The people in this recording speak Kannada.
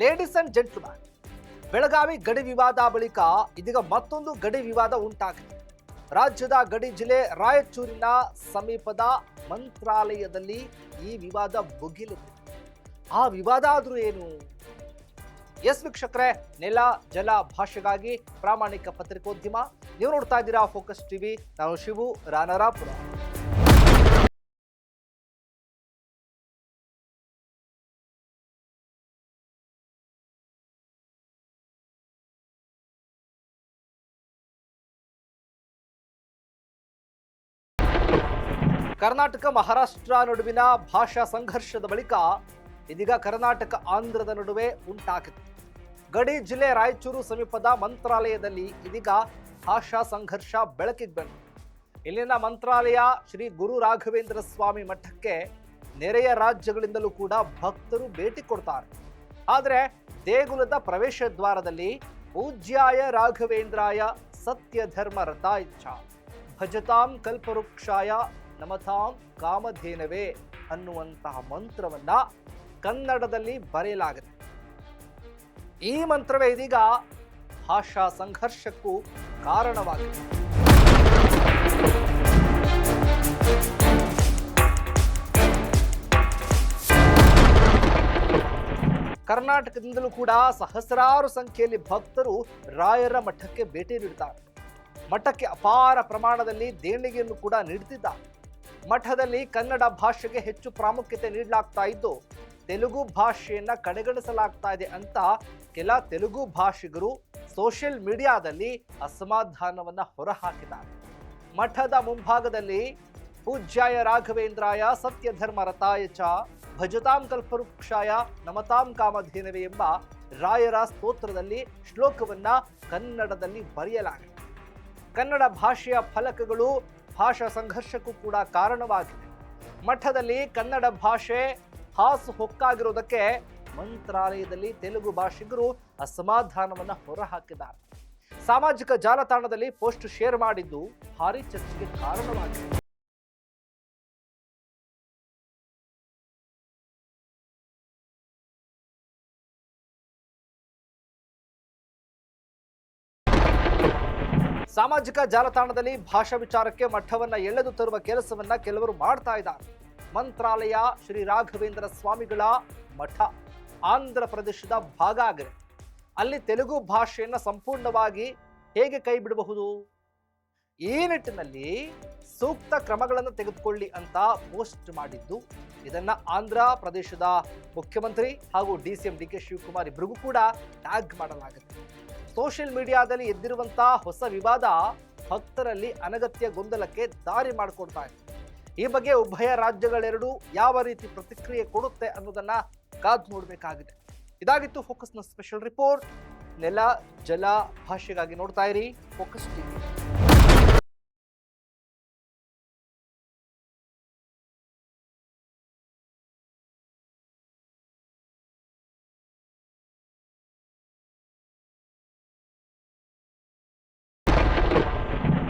ಲೇಡೀಸ್ ಅಂಡ್ ಜೆಂಟ್ಲ್ಮ್ಯಾನ್ ಬೆಳಗಾವಿ ಗಡಿ ವಿವಾದ ಬಳಿಕ ಇದೀಗ ಮತ್ತೊಂದು ಗಡಿ ವಿವಾದ ಉಂಟಾಗಿದೆ. ರಾಜ್ಯದ ಗಡಿ ಜಿಲ್ಲೆ ರಾಯಚೂರಿನ ಸಮೀಪದ ಮಂತ್ರಾಲಯದಲ್ಲಿ ಈ ವಿವಾದ ಭುಗಿಲಿದೆ ಆ ವಿವಾದ ಆದರೂ ಏನು? ಎಸ್ ವೀಕ್ಷಕರೇ, ನೆಲ, ಜಲ ಭಾಷೆಗಾಗಿ ಪ್ರಾಮಾಣಿಕ ಪತ್ರಿಕೋದ್ಯಮ. ನೀವು ನೋಡ್ತಾ ಇದ್ದೀರಾ ಫೋಕಸ್ ಟಿವಿ ನಾನು ಶಿವು ರಾನರಾಪುರ ಕರ್ನಾಟಕ ಮಹಾರಾಷ್ಟ್ರ ನಡುವಿನ ಭಾಷಾ ಸಂಘರ್ಷದ ಬಳಿಕ ಇದೀಗ ಕರ್ನಾಟಕ ಆಂಧ್ರದ ನಡುವೆ ಉಂಟಾಗಿತ್ತು ಗಡಿ ಜಿಲ್ಲೆ ರಾಯಚೂರು ಸಮೀಪದ ಮಂತ್ರಾಲಯದಲ್ಲಿ ಇದೀಗ ಭಾಷಾ ಸಂಘರ್ಷ ಬೆಳಕಿಗೆ ಬಂತು ಇಲ್ಲಿನ ಮಂತ್ರಾಲಯ ಶ್ರೀ ಗುರು ರಾಘವೇಂದ್ರ ಸ್ವಾಮಿ ಮಠಕ್ಕೆ ನೆರೆಯ ರಾಜ್ಯಗಳಿಂದಲೂ ಕೂಡ ಭಕ್ತರು ಭೇಟಿ ಕೊಡ್ತಾರೆ. ಆದರೆ ದೇಗುಲದ ಪ್ರವೇಶ ದ್ವಾರದಲ್ಲಿ ಪೂಜ್ಯಾಯ ರಾಘವೇಂದ್ರಾಯ ಸತ್ಯ ಧರ್ಮ ರಥಾಯಿಚ್ಛ ಭಜತಾಂ ಕಲ್ಪವೃಕ್ಷಾಯ ನಮತಾಂ ಕಾಮಧೇನವೇ ಅನ್ನುವಂತಹ ಮಂತ್ರವನ್ನ ಕನ್ನಡದಲ್ಲಿ ಬರೆಯಲಾಗಿದೆ. ಈ ಮಂತ್ರವೇ ಇದೀಗ ಭಾಷಾ ಸಂಘರ್ಷಕ್ಕೂ ಕಾರಣವಾಗಿದೆ. ಕರ್ನಾಟಕದಿಂದಲೂ ಕೂಡ ಸಹಸ್ರಾರು ಸಂಖ್ಯೆಯಲ್ಲಿ ಭಕ್ತರು ರಾಯರ ಮಠಕ್ಕೆ ಭೇಟಿ ನೀಡುತ್ತಾರೆ. ಮಠಕ್ಕೆ ಅಪಾರ ಪ್ರಮಾಣದಲ್ಲಿ ದೇಣಿಗೆಯನ್ನು ಕೂಡ ನೀಡುತ್ತಿದ್ದಾರೆ ಮಠದಲ್ಲಿ ಕನ್ನಡ ಭಾಷೆಗೆ ಹೆಚ್ಚು ಪ್ರಾಮುಖ್ಯತೆ ನೀಡಲಾಗ್ತಾ ಇದ್ದು, ತೆಲುಗು ಭಾಷೆಯನ್ನ ಕಡೆಗಣಿಸಲಾಗ್ತಾ ಇದೆ ಅಂತ ಕೆಲ ತೆಲುಗು ಭಾಷಿಗರು ಸೋಷಿಯಲ್ ಮೀಡಿಯಾದಲ್ಲಿ ಅಸಮಾಧಾನವನ್ನ ಹೊರಹಾಕಿದ್ದಾರೆ. ಮಠದ ಮುಂಭಾಗದಲ್ಲಿ ಪೂಜ್ಯಾಯ ರಾಘವೇಂದ್ರಾಯ ಸತ್ಯಧರ್ಮ ಚ ಭಜತಾಂ ಕಲ್ಪವೃಕ್ಷಾಯ ನಮತಾಂ ಕಾಮಧೇನವೇ ಎಂಬ ರಾಯರ ಸ್ತೋತ್ರದಲ್ಲಿ ಶ್ಲೋಕವನ್ನ ಕನ್ನಡದಲ್ಲಿ ಬರೆಯಲಾಗಿದೆ. ಕನ್ನಡ ಭಾಷೆಯ ಫಲಕಗಳು ಭಾಷಾ ಸಂಘರ್ಷಕ್ಕೂ ಕೂಡ ಕಾರಣವಾಗಿದೆ. ಮಠದಲ್ಲಿ ಕನ್ನಡ ಭಾಷೆ ಹಾಸು ಹೊಕ್ಕಾಗಿರೋದಕ್ಕೆ ಮಂತ್ರಾಲಯದಲ್ಲಿ ತೆಲುಗು ಭಾಷಿಗರು ಅಸಮಾಧಾನವನ್ನು ಹೊರಹಾಕಿದ್ದಾರೆ. ಸಾಮಾಜಿಕ ಜಾಲತಾಣದಲ್ಲಿ ಪೋಸ್ಟ್ ಶೇರ್ ಮಾಡಿದ್ದು ಭಾರಿ ಚರ್ಚೆಗೆ ಕಾರಣವಾಗಿದೆ. ಸಾಮಾಜಿಕ ಜಾಲತಾಣದಲ್ಲಿ ಭಾಷಾ ವಿಚಾರಕ್ಕೆ ಮಠವನ್ನ ಎಳೆದು ತರುವ ಕೆಲಸವನ್ನ ಕೆಲವರು ಮಾಡ್ತಾ ಇದ್ದಾರೆ. ಮಂತ್ರಾಲಯ ಶ್ರೀ ರಾಘವೇಂದ್ರ ಸ್ವಾಮಿಗಳ ಮಠ ಆಂಧ್ರ ಪ್ರದೇಶದ ಭಾಗ ಆಗಿದೆ. ಅಲ್ಲಿ ತೆಲುಗು ಭಾಷೆಯನ್ನ ಸಂಪೂರ್ಣವಾಗಿ ಹೇಗೆ ಕೈ ಬಿಡಬಹುದು? ಈ ನಿಟ್ಟಿನಲ್ಲಿ ಸೂಕ್ತ ಕ್ರಮಗಳನ್ನು ತೆಗೆದುಕೊಳ್ಳಿ ಅಂತ ಪೋಸ್ಟ್ ಮಾಡಿದ್ದು ಇದನ್ನ ಆಂಧ್ರ ಪ್ರದೇಶದ ಮುಖ್ಯಮಂತ್ರಿ ಹಾಗೂ D C M D K Shivakumar ಇಬ್ಬರಿಗೂ ಕೂಡ ಟ್ಯಾಗ್ ಮಾಡಲಾಗುತ್ತೆ. ಸೋಷಿಯಲ್ ಮೀಡಿಯಾದಲ್ಲಿ ಎದ್ದಿರುವಂತಹ ಹೊಸ ವಿವಾದ ಭಕ್ತರಲ್ಲಿ ಅನಗತ್ಯ ಗೊಂದಲಕ್ಕೆ ದಾರಿ ಮಾಡಿಕೊಡ್ತಾ ಇದೆ. ಈ ಬಗ್ಗೆ ಉಭಯ ರಾಜ್ಯಗಳೆರಡೂ ಯಾವ ರೀತಿ ಪ್ರತಿಕ್ರಿಯೆ ಕೊಡುತ್ತೆ ಅನ್ನೋದನ್ನ ಕಾದು ನೋಡಬೇಕಾಗಿದೆ. ಇದಾಗಿತ್ತು ಫೋಕಸ್ನ ಸ್ಪೆಷಲ್ ರಿಪೋರ್ಟ್ ನೆಲ, ಜಲ ಭಾಷೆಗಾಗಿ ನೋಡ್ತಾ ಇರಿ ಫೋಕಸ್ ಟಿವಿ